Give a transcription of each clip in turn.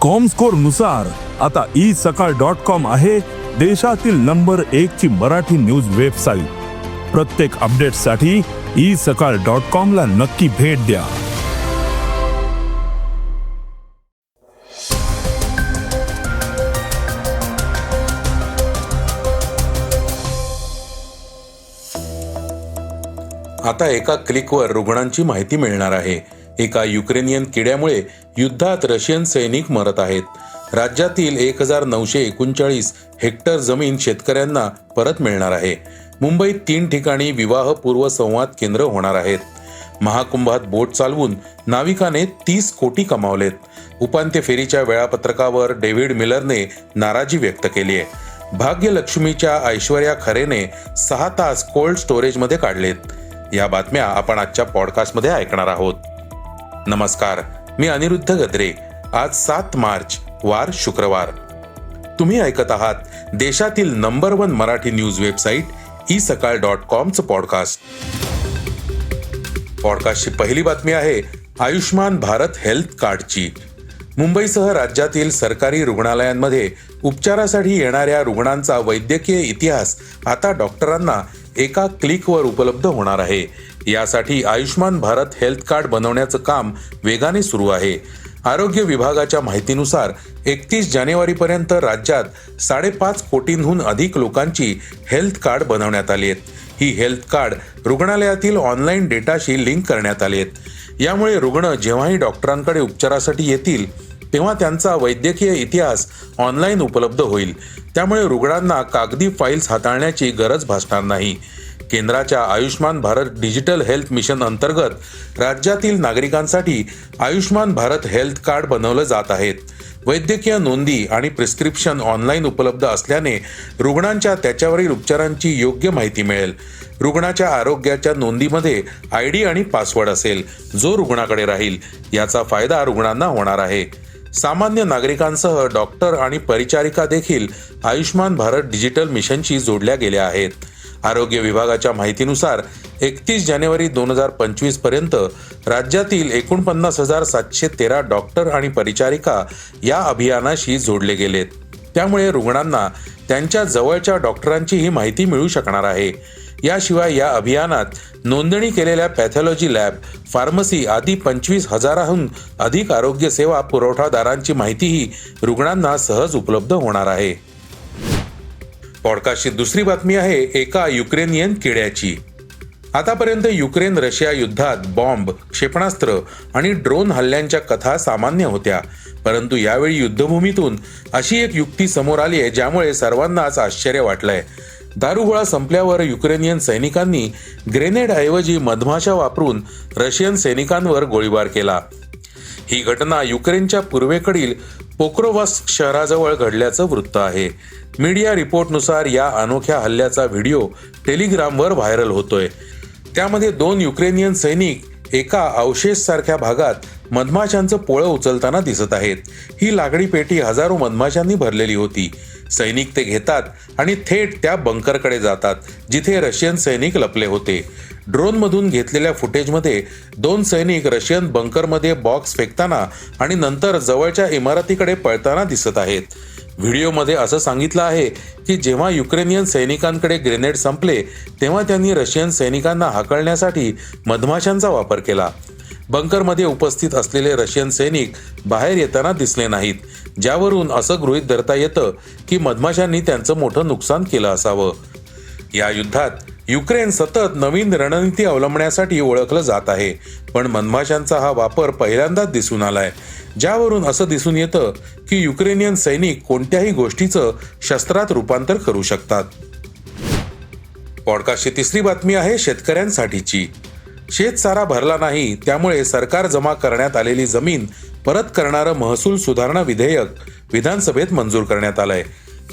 कॉमस्कोरनुसार आता E Sakal dot com आहे देशातील नंबर एक ची मराठी न्यूज वेबसाईट प्रत्येक अपडेटसाठी ई सकाळ डॉट कॉम ला नक्की भेट द्या. आता एका क्लिकवर रुग्णांची माहिती मिळणार आहे. एका युक्रेनियन किड्यामुळे युद्धात रशियन सैनिक मरत आहेत. राज्यातील एक हजार नऊशे एकोणचाळीस हेक्टर जमीन शेतकऱ्यांना परत मिळणार आहे. मुंबईत तीन ठिकाणी विवाह पूर्व संवाद केंद्र होणार आहेत. महाकुंभात बोट चालवून नाविकाने तीस कोटी कमावलेत. उपांत्य फेरीच्या वेळापत्रकावर डेव्हिड मिलरने नाराजी व्यक्त केली आहे. भाग्यलक्ष्मीच्या ऐश्वर्या खरेने सहा तास कोल्ड स्टोरेजमध्ये काढलेत. या बातम्या आपण आजच्या पॉडकास्टमध्ये ऐकणार आहोत. नमस्कार. मी अनिरुद्ध गद्रे. आज सात मार्च वार शुक्रवार. तुम्ही ऐकत आहात देशातील number one Marathi news website E Sakal dot कॉमचं podcast. पॉडकास्टची पहिली बातमी आहे आयुष्मान भारत हेल्थ कार्डची. मुंबईसह राज्यातील सरकारी रुग्णालयांमध्ये उपचारासाठी येणाऱ्या रुग्णांचा वैद्यकीय इतिहास आता डॉक्टरांना एका क्लिकवर उपलब्ध होणार आहे. यासाठी आयुष्मान भारत हेल्थ कार्ड बनवण्याचं काम वेगाने सुरू आहे. आरोग्य विभागाच्या माहितीनुसार एकतीस जानेवारीपर्यंत राज्यात साडेपाच कोटींहून अधिक लोकांची हेल्थ कार्ड बनवण्यात आली आहेत. ही हेल्थ कार्ड रुग्णालयातील ऑनलाईन डेटाशी लिंक करण्यात आली आहेत. यामुळे रुग्ण जेव्हाही डॉक्टरांकडे उपचारासाठी येतील तेव्हा त्यांचा वैद्यकीय इतिहास ऑनलाईन उपलब्ध होईल. त्यामुळे रुग्णांना कागदी फाईल्स हाताळण्याची गरज भासणार नाही. केंद्राच्या Ayushman Bharat digital health mission अंतर्गत राज्यातील नागरिकांसाठी आयुष्मान भारत हेल्थ कार्ड बनवलं जात आहेत वैद्यकीय नोंदी आणि प्रिस्क्रिप्शन ऑनलाईन उपलब्ध असल्याने रुग्णांच्या त्याच्यावरील उपचारांची योग्य माहिती मिळेल. रुग्णाच्या आरोग्याच्या नोंदीमध्ये आय डी आणि पासवर्ड असेल जो रुग्णाकडे राहील. याचा फायदा रुग्णांना होणार आहे. सामान्य नागरिकांसह डॉक्टर आणि परिचारिका देखील आयुष्मान भारत डिजिटल मिशनशी जोडल्या गेल्या आहेत. आरोग्य विभागाच्या माहितीनुसार एकतीस जानेवारी दोन हजार पंचवीसपर्यंत राज्यातील एकोणपन्नास हजार सातशे तेरा डॉक्टर आणि परिचारिका या अभियानाशी जोडले गेलेत. त्यामुळे रुग्णांना त्यांच्या जवळच्या डॉक्टरांची ही माहिती मिळू शकणार आहे. याशिवाय या अभियानात नोंदणी केलेल्या पॅथॉलॉजी लॅब फार्मसी आदी पंचवीस हजाराहून अधिक आरोग्य सेवा पुरवठादारांची माहितीही रुग्णांना सहज उपलब्ध होणार आहे. पॉडकास्टची दुसरी बातमी आहे एका युक्रेनियन किड्याची. आतापर्यंत युक्रेन रशिया युद्धात बॉम्ब क्षेपणास्त्र आणि ड्रोन हल्ल्यांच्या कथा सामान्य होत्या. परंतु यावेळी युद्धभूमीतून अशी एक युक्ती समोर आली आहे ज्यामुळे सर्वांनाच आश्चर्य वाटलंय. दारुगोळा संपल्यावर युक्रेनियन सैनिकांनी ग्रेनेड ऐवजी मधमाशा वापरून रशियन सैनिकांवर गोळीबार केला. ही घटना युक्रेनच्या पूर्वेकडील पोक्रोवास शहराजवळ घडल्याचं वृत्त आहे. मीडिया रिपोर्टनुसार या अनोख्या हल्ल्याचा व्हिडिओ टेलिग्रामवर व्हायरल होतोय. त्यामध्ये दोन युक्रेनियन सैनिक एका अवशेष सारख्या भागात मधमाशांचं पोळं उचलताना दिसत आहेत. ही लागडी पेटी हजारो मधमाशांनी भरलेली होती. सैनिक ते घेतात आणि थेट त्या बंकरकडे जातात जिथे रशियन सैनिक लपले होते. ड्रोनमधून घेतलेल्या फुटेजमध्ये दोन सैनिक रशियन बंकरमध्ये बॉक्स फेकताना आणि नंतर जवळच्या इमारतीकडे पळताना दिसत आहेत. व्हिडिओमध्ये असं सांगितलं आहे की जेव्हा युक्रेनियन सैनिकांकडे ग्रेनेड संपले तेव्हा त्यांनी रशियन सैनिकांना हाकलण्यासाठी मधमाशांचा वापर केला. बंकरमध्ये उपस्थित असलेले रशियन सैनिक बाहेर येताना दिसले नाहीत ज्यावरून असं गृहीत धरता येतं की मधमाशांनी त्यांचं मोठं नुकसान केलं असावं. या युद्धात युक्रेन सतत नवीन रणनीती अवलंबण्यासाठी ओळखलं जात आहे पण मधमाशांचा हा वापर पहिल्यांदाच दिसून आलाय ज्यावरून असं दिसून येतं की युक्रेनियन सैनिक कोणत्याही गोष्टीचं शस्त्रात रूपांतर करू शकतात. पॉडकास्टची तिसरी बातमी आहे शेतकऱ्यांसाठीची. शेतसारा भरला नाही त्यामुळे सरकार जमा करण्यात आलेली जमीन परत करणारं महसूल सुधारणा विधेयक विधानसभेत मंजूर करण्यात आलंय.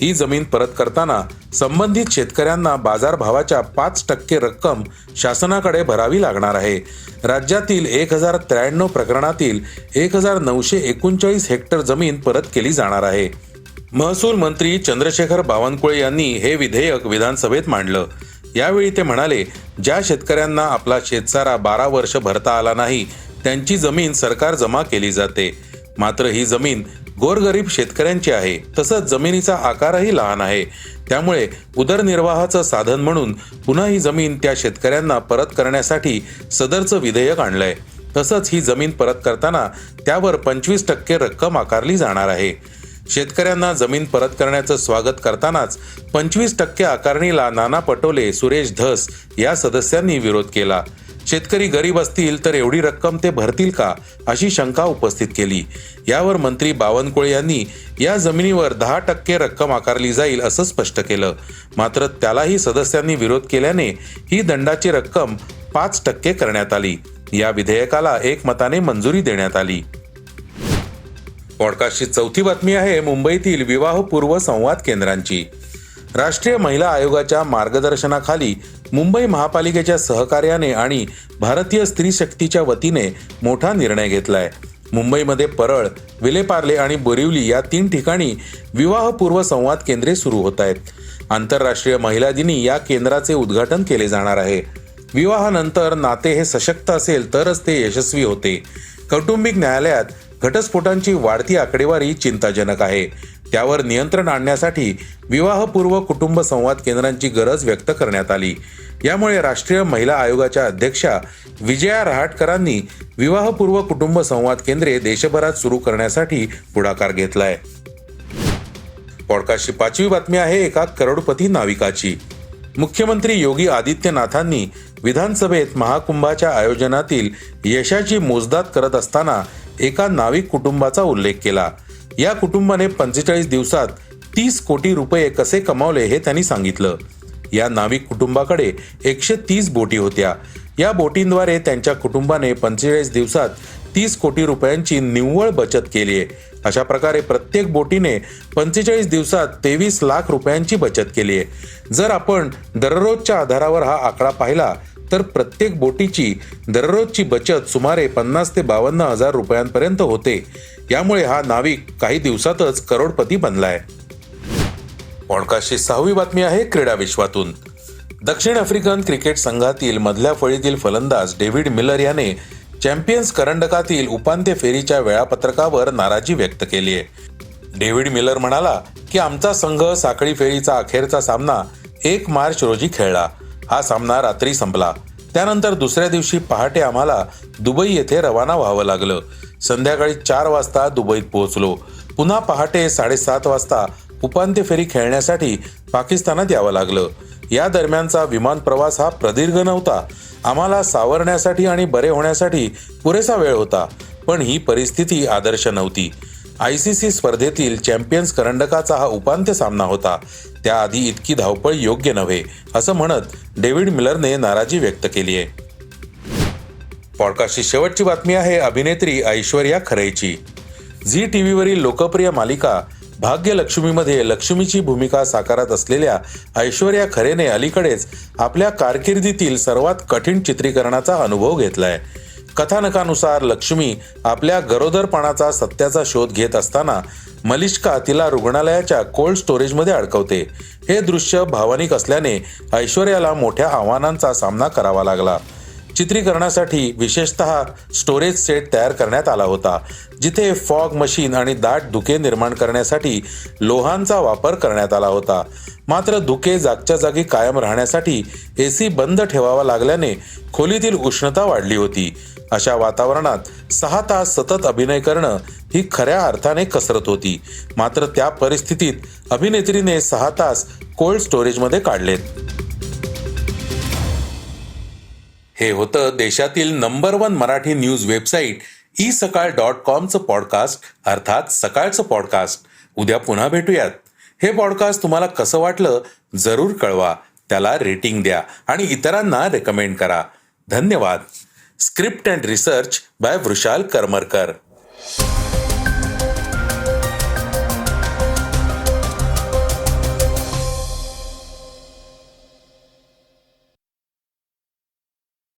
ही जमीन परत करताना संबंधित शेतकऱ्यांना बाजारभावाच्या पाच टक्के रक्कम शासनाकडे भरावी लागणार आहे. राज्यातील एक हजार त्र्याण्णव प्रकरणातील एक हजार नऊशे एकोणचाळीस हेक्टर जमीन परत केली जाणार आहे. महसूल मंत्री चंद्रशेखर बावनकुळे यांनी हे विधेयक विधानसभेत मांडलं. यावेळी ते म्हणाले ज्या शेतकऱ्यांना आपला शेतसारा बारा वर्ष भरता आला नाही त्यांची जमीन सरकार जमा केली जाते. मात्र ही जमीन गोरगरीब शेतकऱ्यांची आहे तसंच जमिनीचा आकारही लहान आहे. त्यामुळे उदरनिर्वाहाचं साधन म्हणून पुन्हा ही जमीन त्या शेतकऱ्यांना परत करण्यासाठी सदरचं विधेयक आणलंय. तसंच ही जमीन परत करताना त्यावर पंचवीस टक्के रक्कम आकारली जाणार आहे. शेतकऱ्यांना जमीन परत करण्याचं स्वागत करतानाच पंचवीस टक्के आकारणीला नाना पटोले सुरेश धस या सदस्यांनी विरोध केला. शेतकरी गरीब असतील तर एवढी रक्कम ते भरतील का अशी शंका उपस्थित केली. यावर मंत्री बावनकुळे यांनी या जमिनीवर दहा टक्के रक्कम आकारली जाईल असं स्पष्ट केलं. मात्र त्यालाही सदस्यांनी विरोध केल्याने ही दंडाची रक्कम पाच टक्के करण्यात आली. या विधेयकाला एकमताने मंजुरी देण्यात आली. पॉडकास्टची चौथी बातमी आहे मुंबईतील विवाहपूर्व संवाद केंद्रांची. राष्ट्रीय महिला आयोगाच्या मार्गदर्शनाखाली मुंबई महापालिकेच्या सहकार्याने आणि भारतीय स्त्री शक्तीच्या वतीने मोठा निर्णय घेतलाय. मुंबईमध्ये परळ विलेपार्ले आणि बोरिवली या तीन ठिकाणी विवाहपूर्व संवाद केंद्रे सुरू होत आहेत. आंतरराष्ट्रीय महिला दिनी या केंद्राचे उद्घाटन केले जाणार आहे. विवाहानंतर नाते हे सशक्त असेल तरच ते यशस्वी होते. कौटुंबिक न्यायालयात घटस्फोटांची वाढती आकडेवारी चिंताजनक आहे. त्यावर नियंत्रण आणण्यासाठी विवाहपूर्व कुटुंब संवाद केंद्रांची गरज व्यक्त करण्यात आली. यामुळे राष्ट्रीय महिला आयोगाच्या अध्यक्षा विजया रहाटकरांनी विवाहपूर्व कुटुंब संवाद केंद्रे देशभरात सुरू करण्यासाठी पुढाकार घेतलाय. पॉडकास्टची पाचवी बातमी आहे एका करोडपती नाविकाची. मुख्यमंत्री योगी आदित्यनाथांनी विधानसभेत महाकुंभाच्या आयोजनातील यशाची मोजदाद करत असताना एका नाविक कुटुंबाचा उल्लेख केला. या कुटुंबाने पंचेचाळीस दिवसात तीस कोटी रुपये कसे कमावले हे त्यांनी सांगितलं. या नाविक कुटुंबाकडे एकशे तीस बोटी होत्या. या बोटींद्वारे त्यांच्या कुटुंबाने पंचेचाळीस दिवसात तीस कोटी रुपयांची निव्वळ बचत केली आहे. अशा प्रकारे प्रत्येक बोटीने पंचेचाळीस दिवसात तेवीस लाख रुपयांची बचत केली आहे. जर आपण दररोजच्या आधारावर हा आकडा पाहिला तर प्रत्येक बोटीची दररोजची बचत सुमारे पन्नास ते बावन्न हजार रुपयांपर्यंत होते. यामुळे हा नाविक काही दिवसातच करोडपती बनलाय. पॉडकास्टची सहावी बातमी आहे क्रीडा विश्वातून. दक्षिण आफ्रिकन क्रिकेट संघातील मधल्या फळीतील फलंदाज डेव्हिड मिलर याने चॅम्पियन्स करंडकातील उपांत्य फेरीच्या वेळापत्रकावर नाराजी व्यक्त केली आहे. डेव्हिड मिलर म्हणाला की आमचा संघ साखळी फेरीचा अखेरचा सामना एक मार्च रोजी खेळला. हा सामना रात्री संपला. त्यानंतर दुसऱ्या दिवशी पहाटे आम्हाला दुबई येथे रवाना व्हावं लागलं. संध्याकाळी चार वाजता दुबईत पोहोचलो. पुन्हा पहाटे साडेसात वाजता उपांत्य फेरी खेळण्यासाठी पाकिस्तानात यावं लागलं. या दरम्यानचा विमान प्रवास हा प्रदीर्घ नव्हता. आम्हाला सावरण्यासाठी आणि बरे होण्यासाठी पुरेसा वेळ होता पण ही परिस्थिती आदर्श नव्हती. आय सी सी स्पर्धेतील चॅम्पियन्स करंडकाचा हा उपांत्य सामना होता. त्याआधी इतकी धावपळ योग्य नव्हे असं म्हणत डेव्हिड मिलरने नाराजी व्यक्त केली आहे. पॉडकास्टची शेवटची बातमी आहे अभिनेत्री ऐश्वर्या खरेची. झी टी व्हीवरील लोकप्रिय मालिका भाग्यलक्ष्मीमध्ये लक्ष्मीची भूमिका साकारत असलेल्या ऐश्वर्या खरेने अलीकडेच आपल्या कारकिर्दीतील सर्वात कठीण चित्रीकरणाचा अनुभव घेतलाय. कथानकानुसार लक्ष्मी आपल्या गरोदरपणाचा सत्याचा शोध घेत असताना मलिष्का तिला रुग्णालयाच्या कोल्ड स्टोरेजमध्ये अडकवते. हे दृश्य भावनिक असल्याने ऐश्वर्याला मोठ्या आव्हानांचा सामना करावा लागला. चित्रीकरणासाठी विशेषतः स्टोरेज सेट तयार करण्यात आला होता जिथे फॉग मशीन आणि दाट धुके निर्माण करण्यासाठी लोहांचा वापर करण्यात आला होता. मात्र धुके जागच्या जागी कायम राहण्यासाठी एसी बंद ठेवावा लागल्याने खोलीतील उष्णता वाढली होती. अशा वातावरणात सहा तास सतत अभिनय करणं ही खऱ्या अर्थाने कसरत होती. मात्र त्या परिस्थितीत अभिनेत्रीने सहा तास कोल्ड स्टोरेजमध्ये काढलेत. हे होतं देशातील number one Marathi news website E Sakal dot कॉमचं podcast अर्थात सकाळचं पॉडकास्ट उद्या पुन्हा भेटूयात. हे पॉडकास्ट तुम्हाला कसं वाटलं जरूर कळवा. त्याला रेटिंग द्या आणि इतरांना रेकमेंड करा. धन्यवाद. Script and research by Vrushal Karmarkar